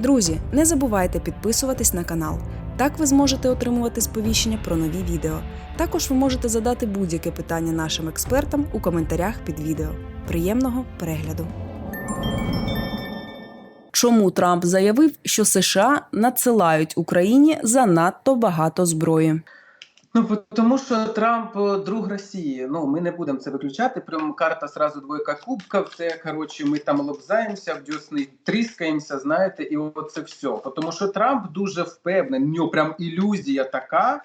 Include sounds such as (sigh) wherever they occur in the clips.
Друзі, не забувайте підписуватись на канал. Так ви зможете отримувати сповіщення про нові відео. Також ви можете задати будь-яке питання нашим експертам у коментарях під відео. Приємного перегляду! Чому Трамп заявив, що США надсилають Україні занадто багато зброї? Ну, тому що Трамп е, друг Росії. Ну, ми не будемо це виключати. Прям карта сразу двойка кубків. Це коротше, ми там лобзаємося, в дьосни тріскаємося, знаєте, і оце все. Тому що Трамп дуже впевнений, У нього прям ілюзія така.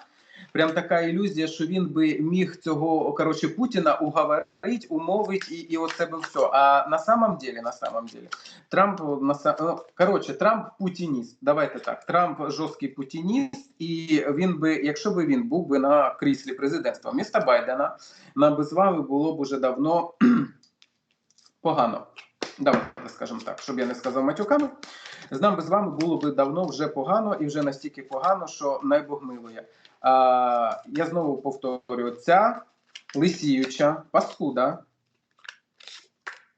Прям така ілюзія, що він би міг цього коротше Путіна уговорить, умовить і, і оце би все. А на самом деле, на самом деле, Трамп на ну, коротше, Трамп путініст. Давайте так. Трамп жорсткий путініст, і він би, якщо би він був би на кріслі президентства міста Байдена, нам би з вами було б уже давно (clears throat) погано. Давайте скажемо так, щоб я не сказав матюками. З нами з вами було би давно вже погано і вже настільки погано, що найбог милує. Я знову повторюю: ця лисіюча паскуда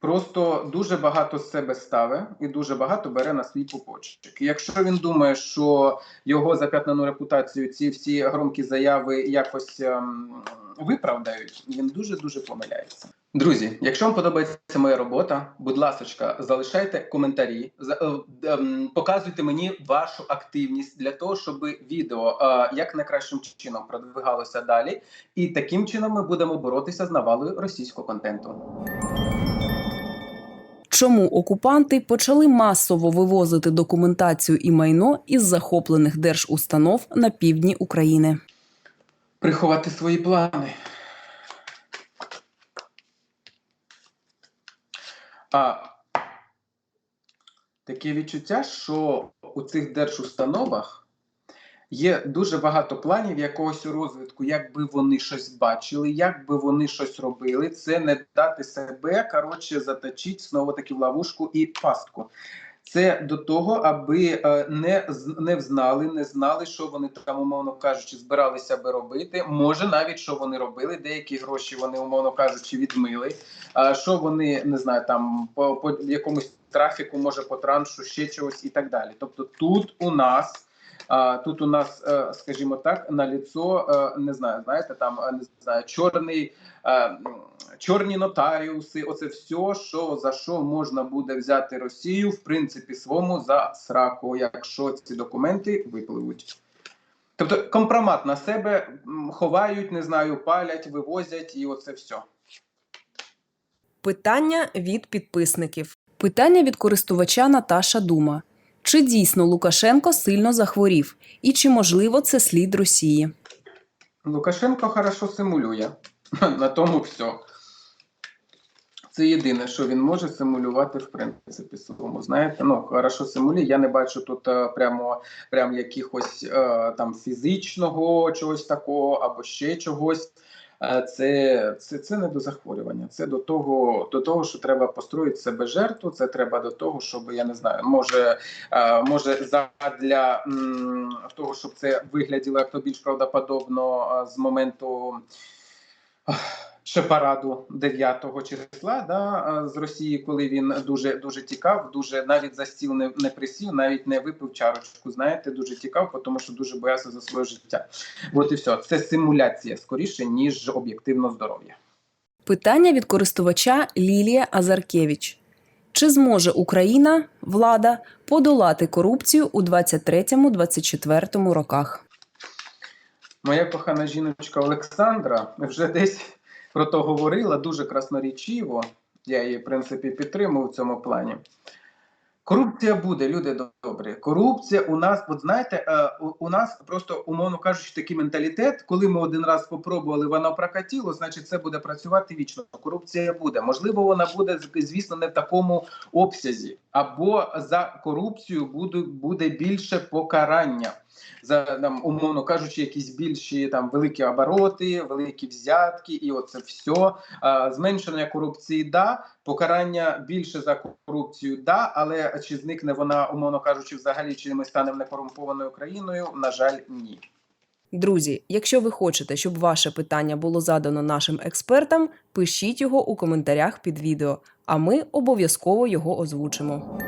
просто дуже багато з себе ставить і дуже багато бере на свій пупочок. Якщо він думає, що його зап'ятнену репутацію ці всі громкі заяви якось ем, виправдають, він дуже дуже помиляється. Друзі, якщо вам подобається моя робота, будь ласка, залишайте коментарі, е, ем, показуйте мені вашу активність для того, щоб відео е, як найкращим чином продвигалося далі, і таким чином ми будемо боротися з навалою російського контенту. Чому окупанти почали масово вивозити документацію і майно із захоплених держустанов на півдні України? Приховати свої плани. А таке відчуття, що у цих держустановах є дуже багато планів якогось розвитку, як би вони щось бачили, як би вони щось робили. Це не дати себе, коротше, заточити знову таки в ловушку і пастку. Це до того, аби е, не не взнали, не знали, що вони там, умовно кажучи, збиралися би робити. Може, навіть що вони робили, деякі гроші вони, умовно кажучи, відмили. А що вони не знаю, там по, по якомусь трафіку, може по траншу, ще чогось і так далі. Тобто, тут у нас. Тут у нас, е, скажімо так, на ліцо, е, не знаю, знаєте, там е, не знаю, чорний, чорні нотаріуси, оце все, що за що можна буде взяти Росію, в принципі, свому за сраку, якщо ці документи випливуть. Тобто компромат на себе ховають, не знаю, палять, вивозять, і оце все. Питання від підписників. Питання від користувача Наташа Дума. Чи дійсно Лукашенко сильно захворів? І чи можливо це слід Росії? Лукашенко хорошо симулює. (laughs) На тому все. Це єдине, що він може симулювати, в принципі, своєму. Знаєте, ну хорошо симулює. Я не бачу тут е, прямо, прямо якихось е, там фізичного чогось такого або ще чогось. Це, це, це не до захворювання. Це до того, до того, що треба построїти себе жертву. Це треба до того, щоб я не знаю, може, може задля того, щоб це вигляділо як то більш правдоподобно з моменту. Ще параду 9 числа да, з Росії, коли він дуже дуже тікав, дуже навіть за стіл не, не присів, навіть не випив чарочку. Знаєте, дуже тікав, тому що дуже боявся за своє життя. От і все. Це симуляція скоріше, ніж об'єктивно здоров'я. Питання від користувача Лілія Азаркевич. Чи зможе Україна, влада, подолати корупцію у 23-24 роках? Моя кохана жіночка Олександра вже десь про то говорила дуже краснорічиво. Я її, в принципі, підтримую в цьому плані. Корупція буде, люди добрі. Корупція у нас, от знаєте, е, у- нас просто, умовно кажучи, такий менталітет, коли ми один раз попробували, воно прокатіло, значить це буде працювати вічно. Корупція буде. Можливо, вона буде, звісно, не в такому обсязі. Або за корупцію буде, буде більше покарання. За там, умовно кажучи, якісь більші там великі обороти, великі взятки, і оце все. А, зменшення корупції, да, покарання більше за корупцію, да, але чи зникне вона, умовно кажучи, взагалі, чи ми станемо некорумпованою країною? На жаль, ні. Друзі, якщо ви хочете, щоб ваше питання було задано нашим експертам, пишіть його у коментарях під відео, а ми обов'язково його озвучимо.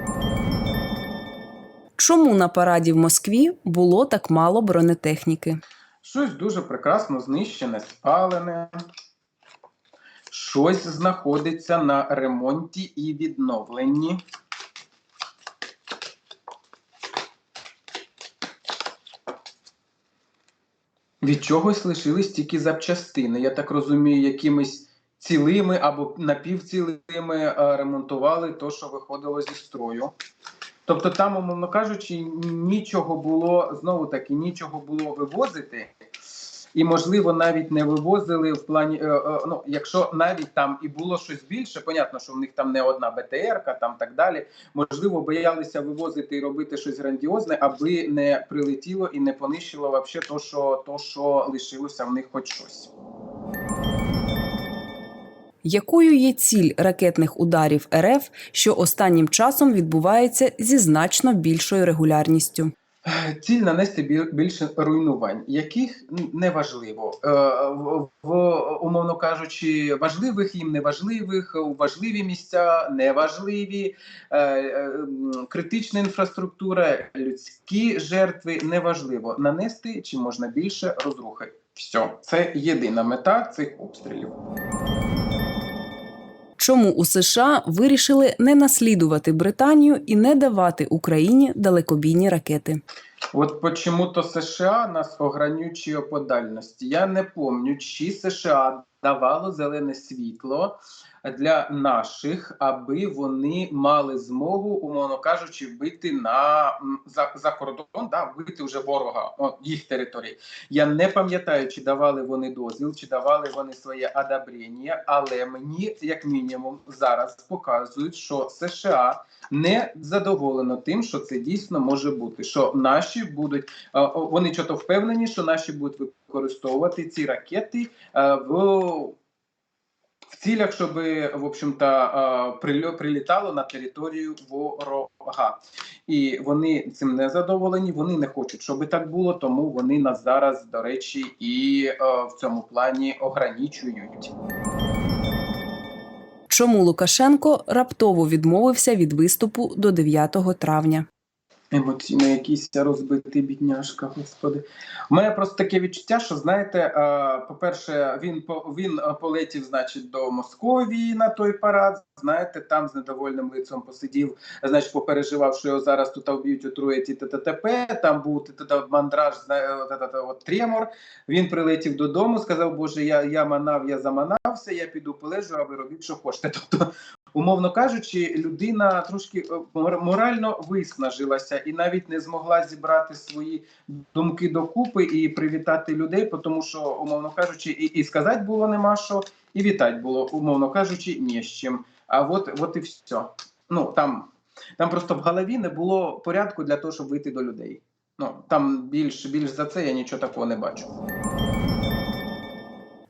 Чому на параді в Москві було так мало бронетехніки? Щось дуже прекрасно знищене, спалене. Щось знаходиться на ремонті і відновленні. Від чогось лишились тільки запчастини. Я так розумію, якимись цілими або напівцілими е, ремонтували то, що виходило зі строю. Тобто, там, умовно кажучи, нічого було знову таки, нічого було вивозити. І, можливо, навіть не вивозили в плані, е, е, ну, якщо навіть там і було щось більше, понятно, що в них там не одна БТРка, там так далі. Можливо, боялися вивозити і робити щось грандіозне, аби не прилетіло і не понищило вообще то, що, то, що лишилося в них хоч щось. Якою є ціль ракетних ударів РФ, що останнім часом відбувається зі значно більшою регулярністю? Ціль нанести більше руйнувань, яких неважливо. Е, в, умовно кажучи, важливих їм неважливих, важливі місця, неважливі, е, е, критична інфраструктура, людські жертви неважливо. Нанести чи можна більше розрухи. Все, це єдина мета цих обстрілів. Чому у США вирішили не наслідувати Британію і не давати Україні далекобійні ракети? От почему-то США нас ограничує по дальності. Я не пам'ятаю, чи США давало зелене світло для наших, аби вони мали змогу, умовно кажучи, вбити на за, за кордон, да, вбити вже ворога о, їх території. Я не пам'ятаю, чи давали вони дозвіл, чи давали вони своє одобрення, але мені, як мінімум, зараз показують, що США не задоволено тим, що це дійсно може бути. Що наші будуть е, вони чого впевнені, що наші будуть використовувати ці ракети е, в. В цілях, щоб в общем-то е, прилітало на територію ворога, і вони цим не задоволені. Вони не хочуть, щоб так було. Тому вони нас зараз, до речі, і в цьому плані ограничують. Чому Лукашенко раптово відмовився від виступу до 9 травня? Емоційно якийсь розбитий бідняшка, господи. У мене просто таке відчуття, що знаєте, по-перше, він по- він полетів, значить, до Московії на той парад. Знаєте, там з недовольним лицем посидів, значить, попереживав, що його зараз тут вб'ють, отруять і т.т.т.п. Там був мандраж, от тремор. Він прилетів додому, сказав, Боже, я, я манав, я заманався, я піду полежу, а ви робіть, що хочете. Тобто, умовно кажучи, людина трошки е, морально виснажилася і навіть не змогла зібрати свої думки докупи і привітати людей, тому що, умовно кажучи, і, і сказати було нема що, і вітати було, умовно кажучи, ні з чим. А от, от і все. Ну там, там просто в голові не було порядку для того, щоб вийти до людей. Ну там більш більш за це я нічого такого не бачу.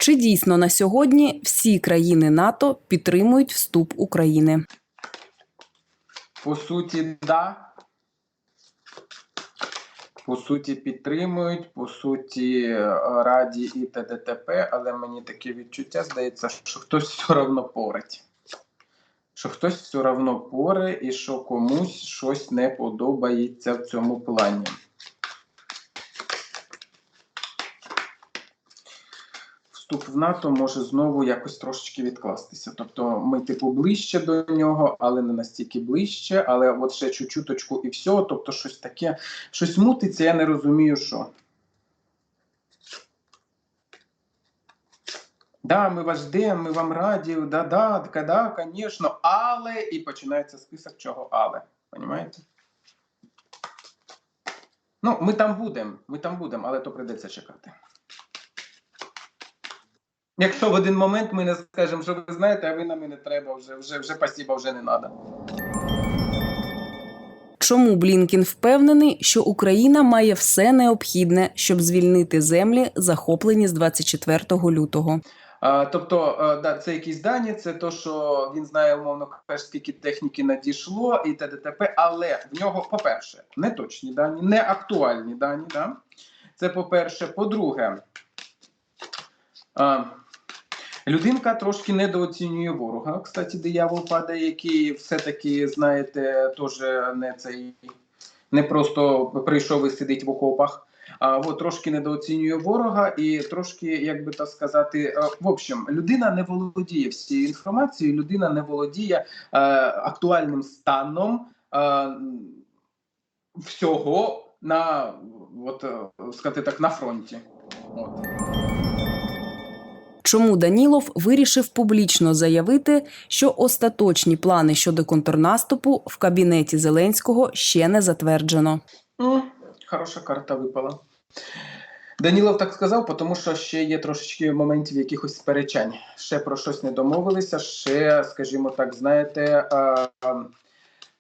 Чи дійсно на сьогодні всі країни НАТО підтримують вступ України? По суті, да. По суті, підтримують, по суті, раді і т.д.т.п., але мені таке відчуття здається, що хтось все одно порить. Що хтось все одно поре і що комусь щось не подобається в цьому плані. Вступ в НАТО може знову якось трошечки відкластися. Тобто ми, типу, ближче до нього, але не настільки ближче, але от ще чуть-чуточку і все. Тобто, щось таке, щось мутиться, я не розумію, що. Да, ми вас ждемо, ми вам раді, да, да, да, да, звісно, але і починається список чого але. Понімаєте? Ну, ми там будемо, ми там будемо, але то прийдеться чекати. Якщо в один момент ми не скажемо, що ви знаєте, а ви нам і не треба вже, вже, вже спасіба, вже не треба. Чому Блінкін впевнений, що Україна має все необхідне, щоб звільнити землі, захоплені з 24 лютого? А, тобто, а, да, це якісь дані, це то, що він знає, умовно кажучи, скільки техніки надійшло і т.д.т.п., але в нього, по-перше, не точні дані, не актуальні дані. Да? Це по-перше. По-друге, а, людинка трошки недооцінює ворога. Кстати, диявол падає, який все-таки, знаєте, теж не цей не просто прийшов і сидить в окопах. А от трошки недооцінює ворога, і трошки, як би так сказати, е, в общем, людина не володіє всією інформацією, людина не володіє е, актуальним станом е, всього на от, е, сказати так, на фронті. От. Чому Данілов вирішив публічно заявити, що остаточні плани щодо контрнаступу в кабінеті Зеленського ще не затверджено? М, Хороша карта випала. Данілов так сказав, тому що ще є трошечки моментів якихось сперечань. Ще про щось не домовилися, ще, скажімо так, знаєте, а, а,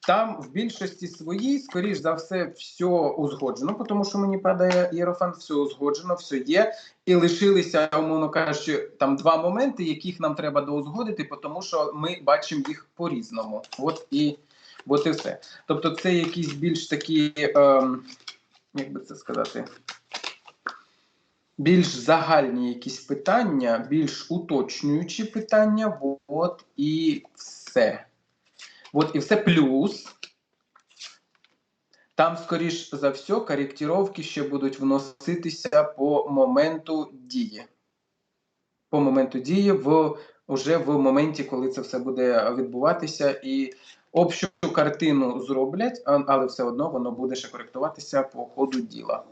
там в більшості своїй, скоріш за все, все узгоджено, тому що мені падає Єрофант, все узгоджено, все є. І лишилися, умовно кажучи, там два моменти, яких нам треба доузгодити, тому що ми бачимо їх по-різному. От і, от і все. Тобто, це якісь більш такі. Ем, як би це сказати, більш загальні якісь питання, більш уточнюючі питання, от і все. От і все плюс. Там, скоріш за все, коректировки ще будуть вноситися по моменту дії. По моменту дії, в, уже в моменті, коли це все буде відбуватися, і общу картину зроблять, але все одно воно буде ще коректуватися по ходу діла.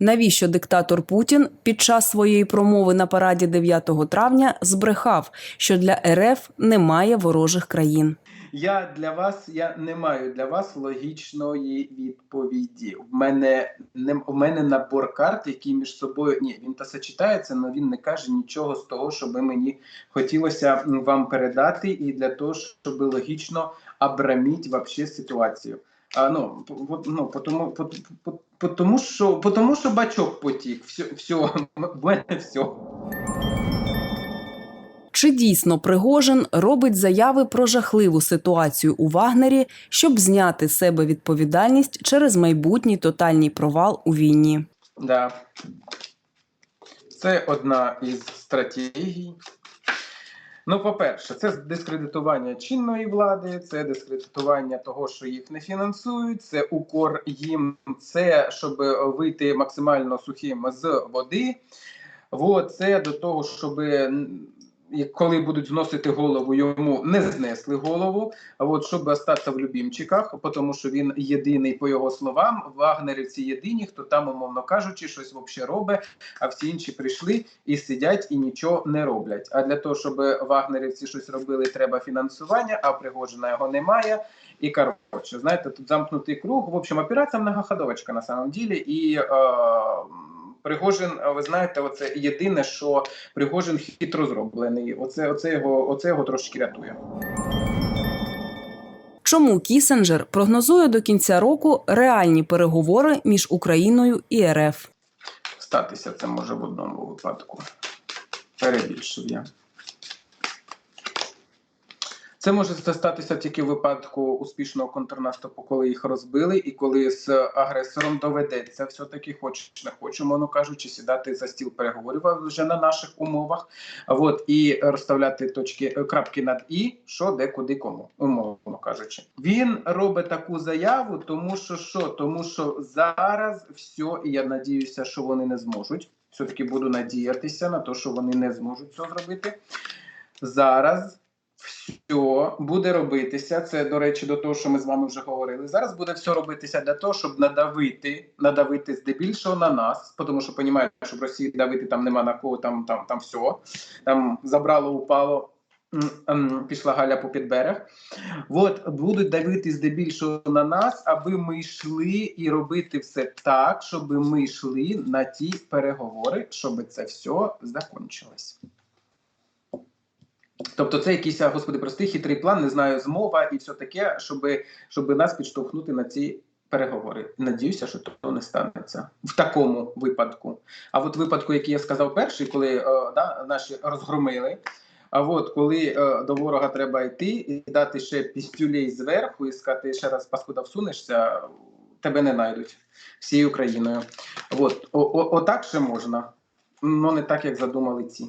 Навіщо диктатор Путін під час своєї промови на параді 9 травня збрехав, що для РФ немає ворожих країн? Я для вас, я не маю для вас логічної відповіді. В мене не в мене набор карт, які між собою ні, він та сочетається, але він не каже нічого з того, що би мені хотілося вам передати, і для того, щоб логічно обраміть вообще ситуацію. А, ну, по- по- ну, потому, по, по, тому, що, тому, що бачок потік. Все, все, в мене все. Чи дійсно Пригожин робить заяви про жахливу ситуацію у Вагнері, щоб зняти з себе відповідальність через майбутній тотальний провал у війні? Да. Це одна із стратегій. Ну, по-перше, це дискредитування чинної влади, це дискредитування того, що їх не фінансують, це укор їм, це щоб вийти максимально сухим з води. Во це до того, щоб коли будуть зносити голову, йому не знесли голову. А от щоб остатися в любімчиках, тому що він єдиний, по його словам, вагнерівці єдині, хто там, умовно кажучи, щось взагалі робить, а всі інші прийшли і сидять і нічого не роблять. А для того, щоб вагнерівці щось робили, треба фінансування, а Пригожина його немає. І коротше, знаєте, тут замкнутий круг. В общем, операція многоходовочка на самом ділі. І е, Пригожин, ви знаєте, оце єдине, що Пригожин хитро зроблений. Оце, оце його, оце його трошки рятує. Чому Кісенджер прогнозує до кінця року реальні переговори між Україною і РФ? Статися це може в одному випадку. Перебільшив я. Це може статися тільки в випадку успішного контрнаступу, коли їх розбили, і коли з агресором доведеться все-таки, хоч не хоч, умовно кажучи, сідати за стіл переговорів вже на наших умовах. От і розставляти точки крапки над і, що де, куди, кому, умовно кажучи. Він робить таку заяву, тому що що? Тому що зараз все, і я надіюся, що вони не зможуть. Все-таки буду надіятися на те, що вони не зможуть цього зробити. Зараз все буде робитися. Це, до речі, до того, що ми з вами вже говорили. Зараз буде все робитися для того, щоб надавити, надавити здебільшого на нас, тому що розуміють, що в Росії давити там нема на кого, там, там, там все. Там забрало, упало. Пішла Галя по підберег. От будуть давити здебільшого на нас, аби ми йшли і робити все так, щоб ми йшли на ті переговори, щоб це все закончилось. Тобто це якийсь, господи, простий хитрий план, не знаю, змова і все таке, щоб, щоб нас підштовхнути на ці переговори. Надіюся, що то не станеться в такому випадку. А от випадку, який я сказав перший, коли е, да, наші розгромили. А от коли е, до ворога треба йти і дати ще пістюлей зверху і сказати, ще раз паскуда всунешся, тебе не знайдуть всією Україною. От, о, о, отак ще можна, але не так, як задумали ці.